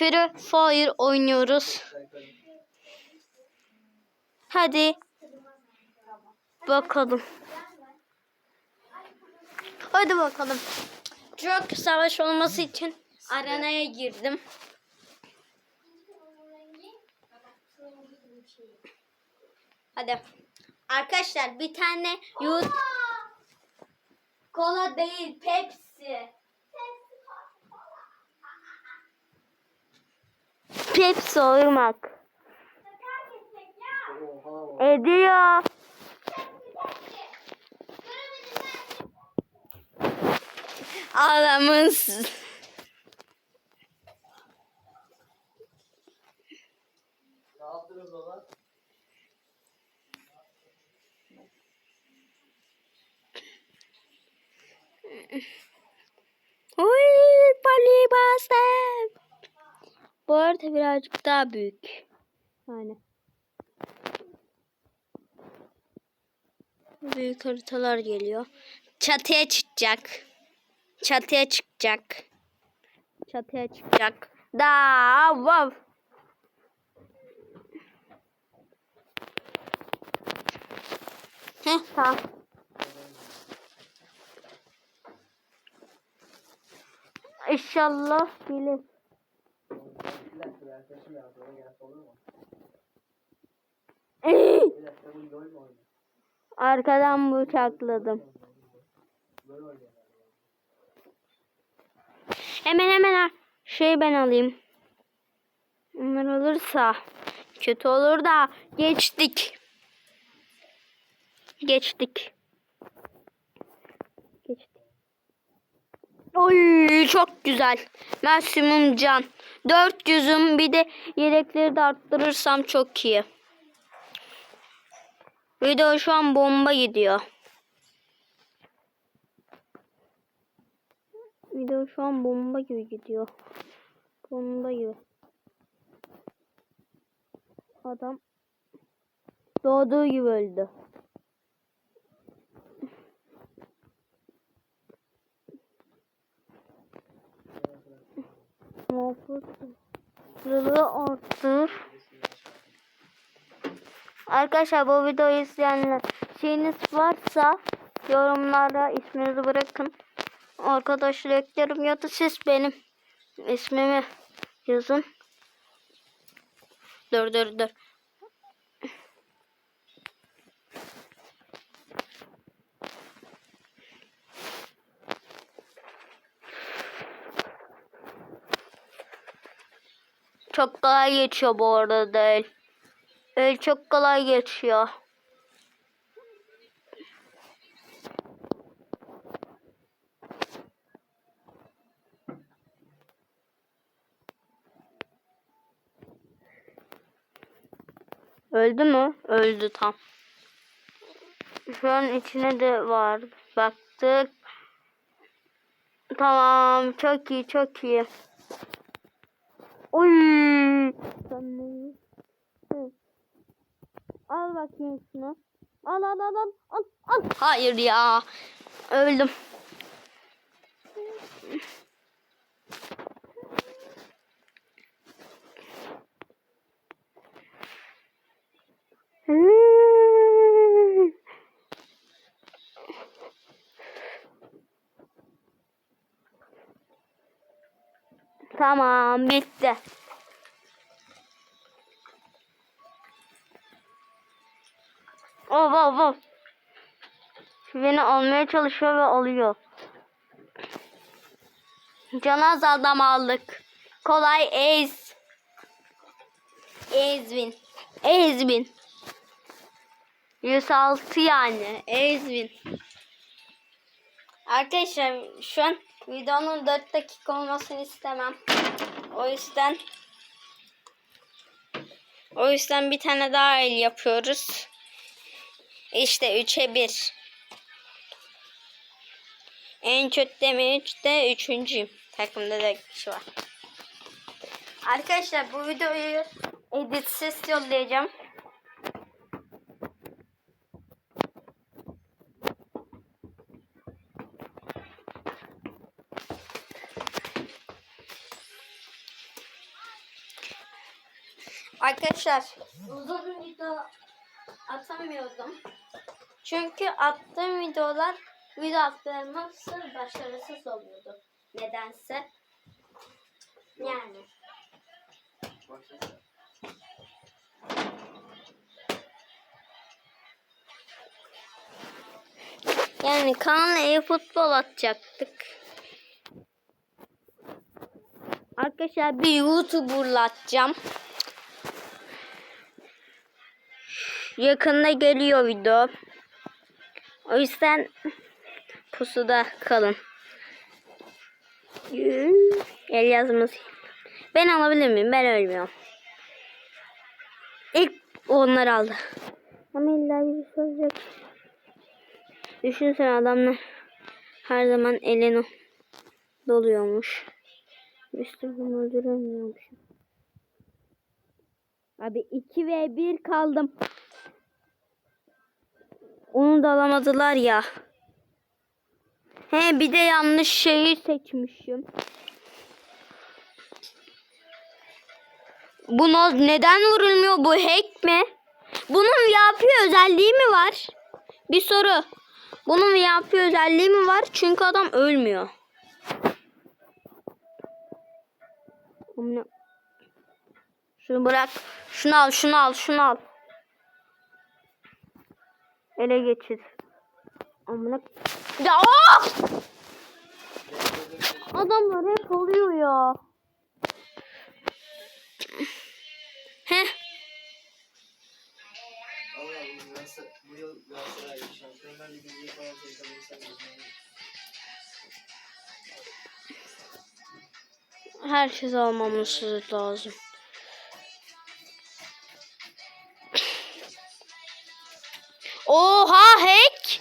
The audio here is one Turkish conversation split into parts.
Free Fire oynuyoruz. Hadi bakalım. Hadi bakalım. Çok savaş olması için arenaya girdim. Hadi. Arkadaşlar bir tane yut kola değil Pepsi. Pepsi oymak. Ediyor. Adamız. Ne yaptınız baba? Uy, pali bastım. Bu arada birazcık daha büyük. Yani. Büyük haritalar geliyor. Çatıya çıkacak. Çatıya çıkacak. Çatıya çıkacak. Da wow. Heh tamam. İnşallah gelir. Arkadan bıçakladım. Hemen hemen şey ben alayım. Onlar olursa kötü olur da geçtik. Geçtik. Geçtik. Oy çok güzel. Maksimum can. 400'üm bir de yedekleri de arttırırsam çok iyi. Video şu an bomba gidiyor. Video şu an bomba gibi gidiyor. Bomba gibi. Adam doğduğu gibi öldü. Muhafızlığı arttır. Arkadaşlar bu videoyu izleyenler şeyiniz varsa yorumlara isminizi bırakın. Arkadaşlar eklerim ya da siz benim ismimi yazın. Dur dur dur. Çok kolay geçiyor bu arada değil. El çok kolay geçiyor. Öldü mü? Öldü tam. Şu an içine de var. Baktık. Tamam. Çok iyi. Çok iyi. Oy. Sen ne? Hı. Al bakayım şunu. Al al al al al al. Hayır ya. Öldüm. Tamam bitti. Of of of. Beni almaya çalışıyor ve alıyor. Can az adam aldık. Kolay ez. Ezvin. Ezvin. 106 yani. Ezvin. Arkadaşlar şu an videonun 4 dakika olmasını istemem. O yüzden o yüzden bir tane daha el yapıyoruz. İşte 3'e 1. En kötü deme 3'te 3. Takımda da kişi var. Arkadaşlar bu videoyu editsiz yollayacağım. Arkadaşlar uzun video atamıyordum. Çünkü attığım videolar video attığım hepsi başarısız oluyordu. Nedense. Yani. Yani kanala e-futbol atacaktık. Arkadaşlar bir YouTuber'la atacağım. Yakında geliyor video. O yüzden pusuda kalın. El yazması. Ben alabilir miyim? Ben ölmüyorum. İlk onlar aldı. Ama illa bir soracak. Düşünsene adamlar her zaman elini doluyormuş. Üstümü öldüremiyormuşum. Abi 2 ve 1 kaldım. Onu da alamadılar ya. He bir de yanlış şeyi seçmişim. Bu neden vurulmuyor? Bu hack mi? Bunun yapıyor özelliği mi var? Bir soru. Bunun yapıyor özelliği mi var? Çünkü adam ölmüyor. Şunu bırak. Şunu al, şunu al, şunu al. Ele geçir. Amına. Ya of! Adamlar hep oluyor ya. Heh. Herkes almamız lazım. Oha hack.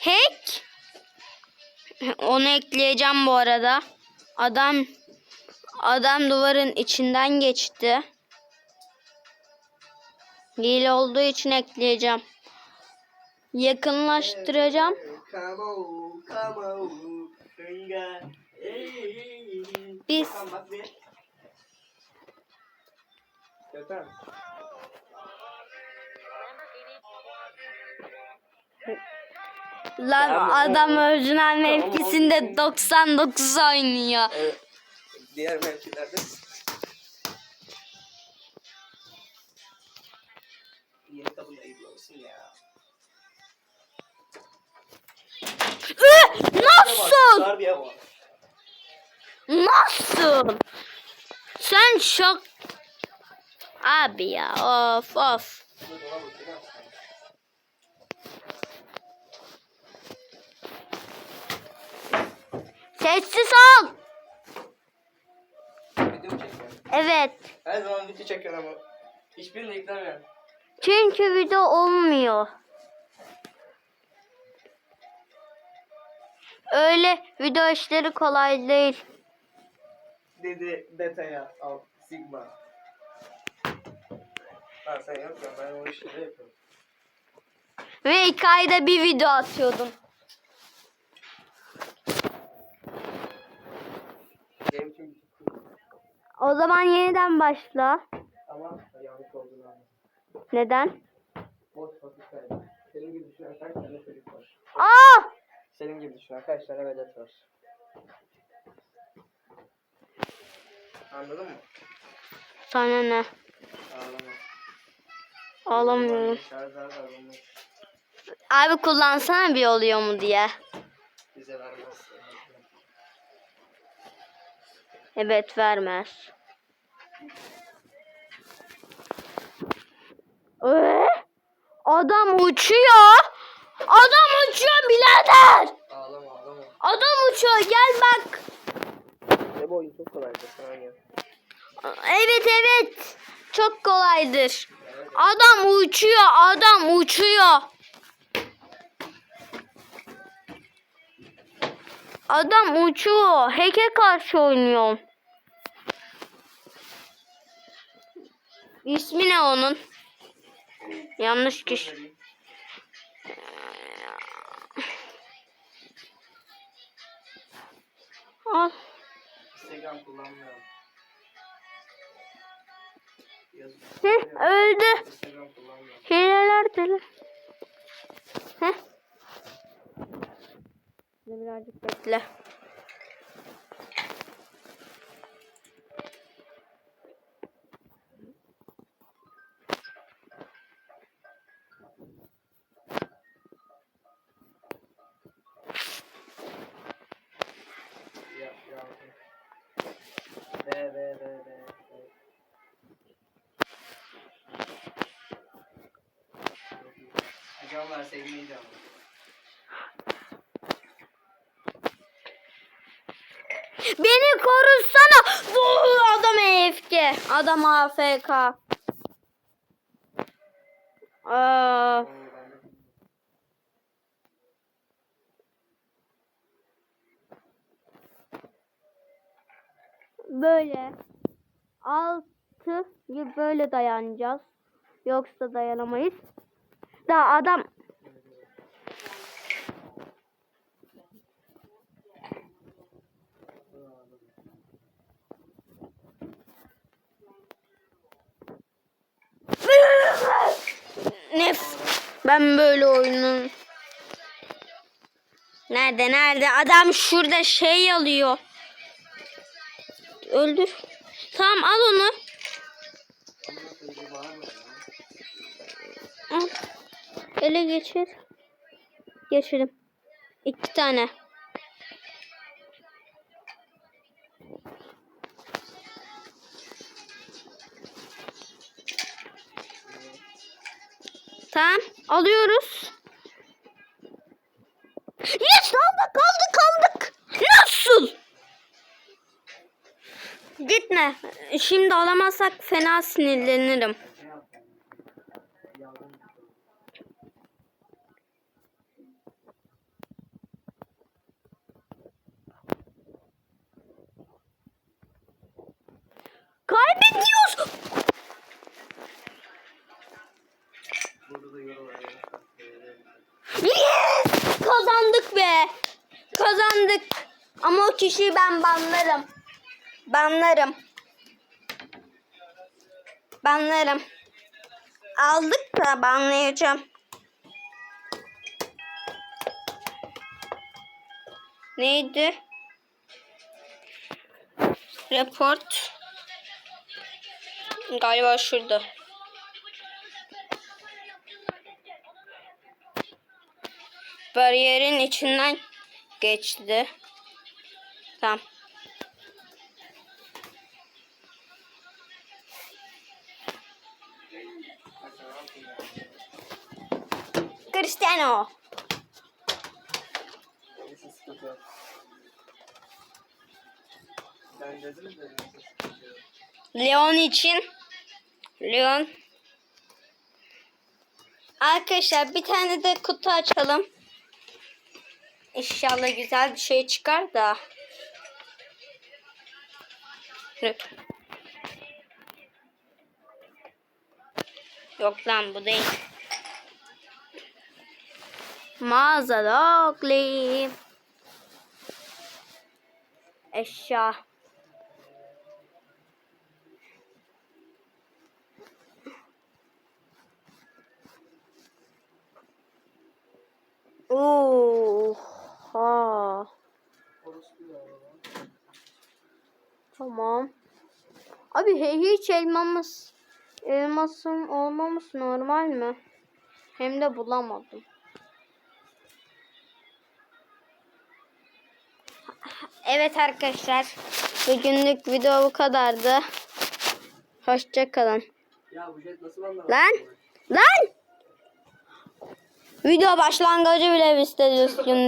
Hack. Onu ekleyeceğim bu arada. Adam adam duvarın içinden geçti. Hile olduğu için ekleyeceğim. Yakınlaştıracağım. Biz- Lan Tamam, adam tamam. orijinal mevkisinde 99 oynuyor. Evet. Diğer mevkilerde. Yeni kabul ayıblı olsun ya. Ü, Nasıl? Darbiye var. Nasıl? Sen şok. Abi ya of of. Dur ona bakayım. Video mu çekiyorsun? Evet. Her zaman video çekiyorum ama. Hiçbirini yüklemiyorum. Çünkü video olmuyor. Öyle video işleri kolay değil. Dedi detaya al. Sigma. Ha sen yok ya ben o işleri yapıyorum. Ve iki ayda bir video atıyordum. Benim için O zaman yeniden başla. ama yanlış olduğunu anladım. Neden? Boş vakit kaybı. Senin gibi düşünen kaç tane çocuk var? Aa! Senin gibi düşünen kaç tane velet var? Anladın mı? Sana ne? Ağlama. Ağlamıyorum. Bunu Abi kullansana bir oluyor mu diye. bize vermez. Evet vermez. Ee, adam uçuyor. Adam uçuyor birader. Ağlama ağlama. Adam uçuyor gel bak. Ne bu oyun çok kolaydı sana. Evet evet. Çok kolaydır. Adam uçuyor. Adam uçuyor. Adam uçuyor. Hack'e karşı oynuyor. İsmi ne onun? Yanlış kişi. Al. Instagram kullanmıyorum. öldü. Hileler deli. Şimdi birazcık bekle. Be be be be. be. Bir Can verseydin iyi can. Beni korusana. Adam AFK. Adam AFK. Aa, de- böyle altı gibi böyle dayanacağız. Yoksa dayanamayız. Da adam Nef. Ben böyle oyunun. Nerede nerede? Adam şurada şey alıyor. Öldür. Tamam al onu. Al. Ele geçir. Geçirdim. İki tane. Tamam. Alıyoruz. Yes aldık aldık aldık. Nasıl? Gitme. Şimdi alamazsak fena sinirlenirim. Ne yaptın? Yardım. Kaybediyoruz. Burada da yolu var. ya. Yes! Kazandık be. Kazandık. Ama o kişiyi ben banlarım. Banlarım. Banlarım. Aldık da banlayacağım. Neydi? Report. Galiba şurada. bariyerin içinden geçti. Tamam. Cristiano. Leon için. Leon. Arkadaşlar bir tane de kutu açalım. İnşallah güzel bir şey çıkar da. Dur. Yok lan bu değil. Mağaza Dogli. Eşya. Oha. Tamam. Abi he- hiç elmamız elmasın olmaması normal mi? Hem de bulamadım. Evet arkadaşlar. Bugünlük video bu kadardı. Hoşçakalın. Ya bu jet nasıl? Lan! Lan! Video başlangıcı bile istediyorsun